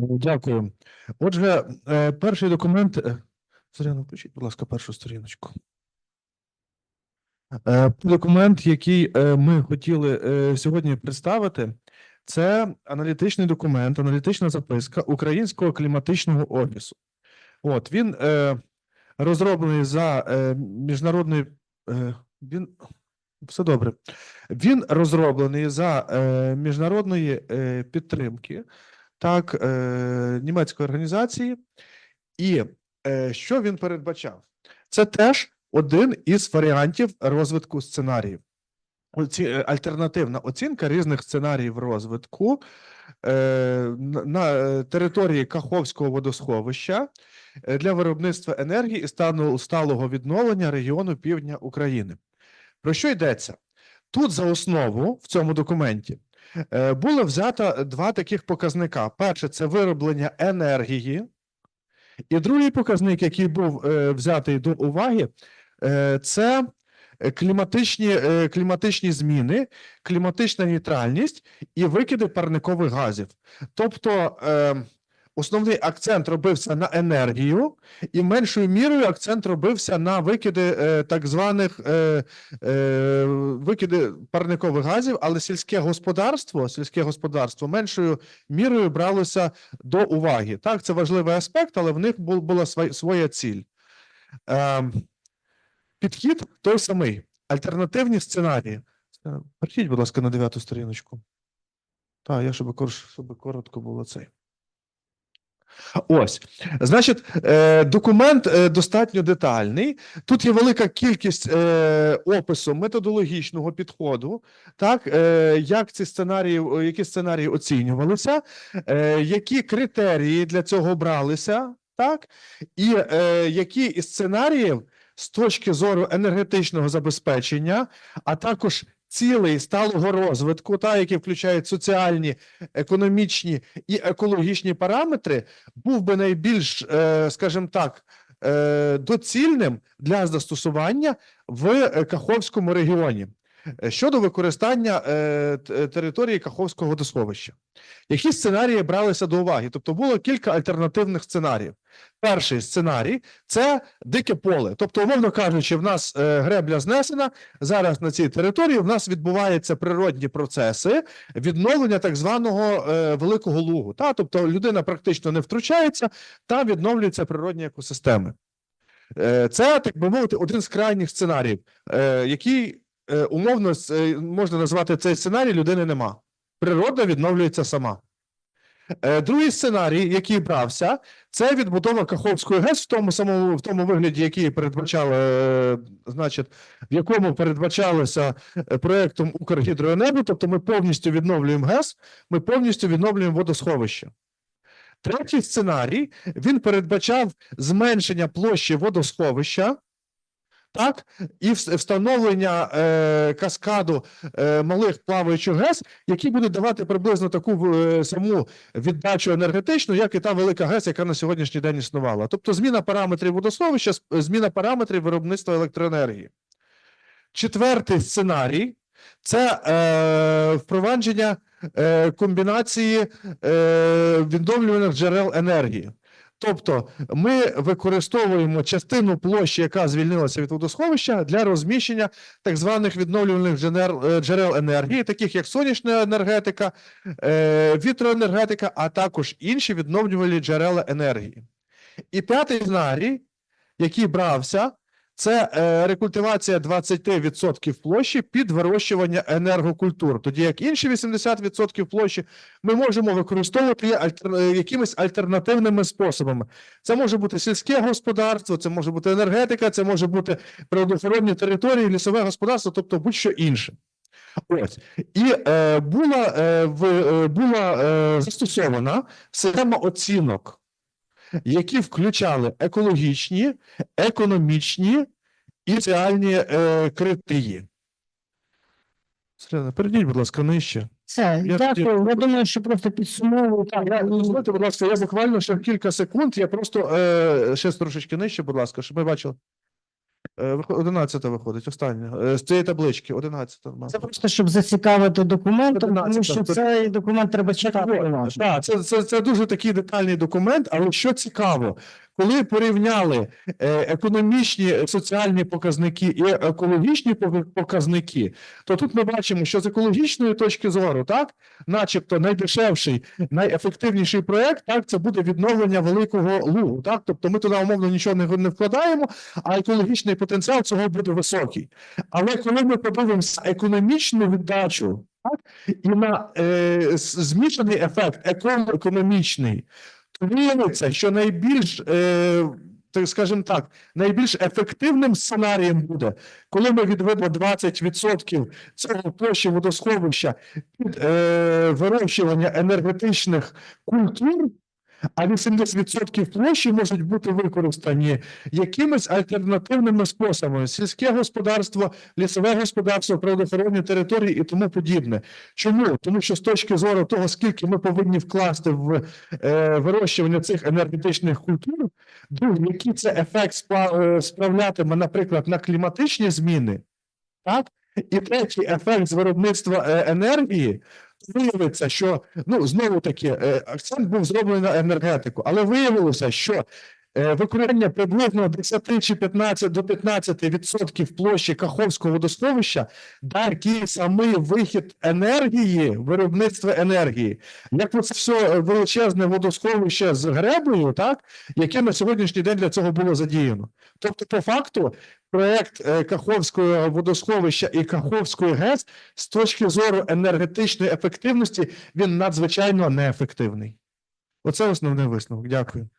Дякую. Отже, е, перший документ. е, Зоряна, включіть, будь ласка, першу сторіночку. Е, Документ, який е, ми хотіли е, сьогодні представити, це аналітичний документ, аналітична записка Українського кліматичного офісу. От він е, розроблений за е, міжнародною. Е, він все добре. Він розроблений за е, міжнародної е, підтримки так, е, німецької організації. І е, що він передбачав? Це теж один із варіантів розвитку сценаріїв. Оці, е, альтернативна оцінка різних сценаріїв розвитку е, на, е, території Каховського водосховища е, для виробництва енергії і стану сталого відновлення регіону півдня України. Про що йдеться? Тут за основу в цьому документі було взято два таких показника: перше це вироблення енергії, і другий показник, який був е, взятий до уваги, е, це е, кліматичні, е, кліматичні зміни, кліматична нейтральність і викиди парникових газів. Тобто е, основний акцент робився на енергію, і меншою мірою акцент робився на викиди е, так званих е, е, викиди парникових газів, але сільське господарство, сільське господарство меншою мірою бралося до уваги. Так, це важливий аспект, але в них бу- була своя, своя ціль. Е, підхід той самий. Альтернативні сценарії. Е, Прийдіть, будь ласка, на дев'яту сторіночку. Так, я щоб коротко було цей. Ось, значить, е, документ е, достатньо детальний. Тут є велика кількість е, опису методологічного підходу, так, як ці сценарії, які сценарії оцінювалися, які критерії для цього бралися, так, і які із сценаріїв з точки зору енергетичного забезпечення, а також цілей сталого розвитку, та, які включають соціальні, економічні і екологічні параметри, був би найбільш, е, скажімо так, е, доцільним для застосування в Каховському регіоні Е, щодо використання території Каховського водосховища. Які сценарії бралися до уваги? Тобто було кілька альтернативних сценаріїв. Перший сценарій це дике поле. Тобто, умовно кажучи, в нас е, гребля знесена. Зараз на цій території в нас відбуваються природні процеси відновлення так званого е, великого лугу. Та? Тобто людина практично не втручається, та відновлюються природні екосистеми. Е, Це, так би мовити, один з крайніх сценаріїв, який умовно можна назвати цей сценарій людини нема. Природа відновлюється сама. Е, Другий сценарій, який брався, це відбудова Каховської ГЕС в тому самому в тому вигляді, який передбачали, е, значить, в якому передбачалося е, проектом Укргідроенерго, тобто ми повністю відновлюємо ГЕС, ми повністю відновлюємо водосховище. Третій сценарій він передбачав зменшення площі водосховища, так, і встановлення е, каскаду е, малих плаваючих ГЕС, які будуть давати приблизно таку е, саму віддачу енергетичну, як і та велика ГЕС, яка на сьогоднішній день існувала. Тобто зміна параметрів водосховища, зміна параметрів виробництва електроенергії. Четвертий сценарій це е, впровадження е, комбінації е, відновлюваних джерел енергії. Тобто ми використовуємо частину площі, яка звільнилася від водосховища, для розміщення так званих відновлюваних дженер- е, джерел енергії, таких як сонячна енергетика, е, вітроенергетика, а також інші відновлювальні джерела енергії. І п'ятий сценарій, який брався, це е, рекультивація 20% площі під вирощування енергокультур. Тоді як інші 80% площі ми можемо використовувати е, якимись альтернативними способами. Це може бути сільське господарство, це може бути енергетика, це може бути природоохоронні території, лісове господарство, тобто будь-що інше. Ось і е, була, е, в, е, була е, застосована система оцінок, які включали екологічні, економічні і соціальні е, критерії. Селена, перейдіть, будь ласка, нижче. Все, Я дякую. хотів- Я думаю, що просто підсумовую. Так, я, дозвольте, будь ласка, я буквально ще кілька секунд, я просто е, ще трошечки нижче, будь ласка, щоб ми бачили. Е, 11 виходить, остання. Е, З цієї таблички, 11. в нас. Це просто щоб зацікавити документом, тому що цей документ треба читати. Так, це, це, це дуже такий детальний документ, але що цікаво, коли порівняли е, економічні е, соціальні показники і екологічні показники, то тут ми бачимо, що з екологічної точки зору, так, начебто найдешевший, найефективніший проект, так, це буде відновлення великого лугу. Так, тобто ми туди умовно нічого не, вкладаємо, а екологічний потенціал цього буде високий. Але коли ми подивимося економічну віддачу, так, і на е, змішаний ефект економічний, виявиться, що найбільш, е, так скажімо так, найбільш ефективним сценарієм буде, коли ми відведемо 20% цього площі водосховища під е, вирощування енергетичних культур. А 80% площі можуть бути використані якимись альтернативними способами: сільське господарство, лісове господарство, природоохоронні території і тому подібне. Чому? Тому що з точки зору того, скільки ми повинні вкласти в е, вирощування цих енергетичних культур, друге, який це ефект е, справлятиме, наприклад, на кліматичні зміни, так? І третій ефект з виробництва е, енергії. Виявиться, що ну знову таки е, акцент був зроблений на енергетику, але виявилося, що е, приблизно 10 чи 15 до 15 відсотків площі Каховського водосховища такий самий вихід енергії, виробництва енергії, як оце все величезне водосховище з греблею, так яке на сьогоднішній день для цього було задіяно. Тобто, по факту, проект е, Каховського водосховища і Каховської ГЕС з точки зору енергетичної ефективності він надзвичайно неефективний. Оце основний висновок. Дякую.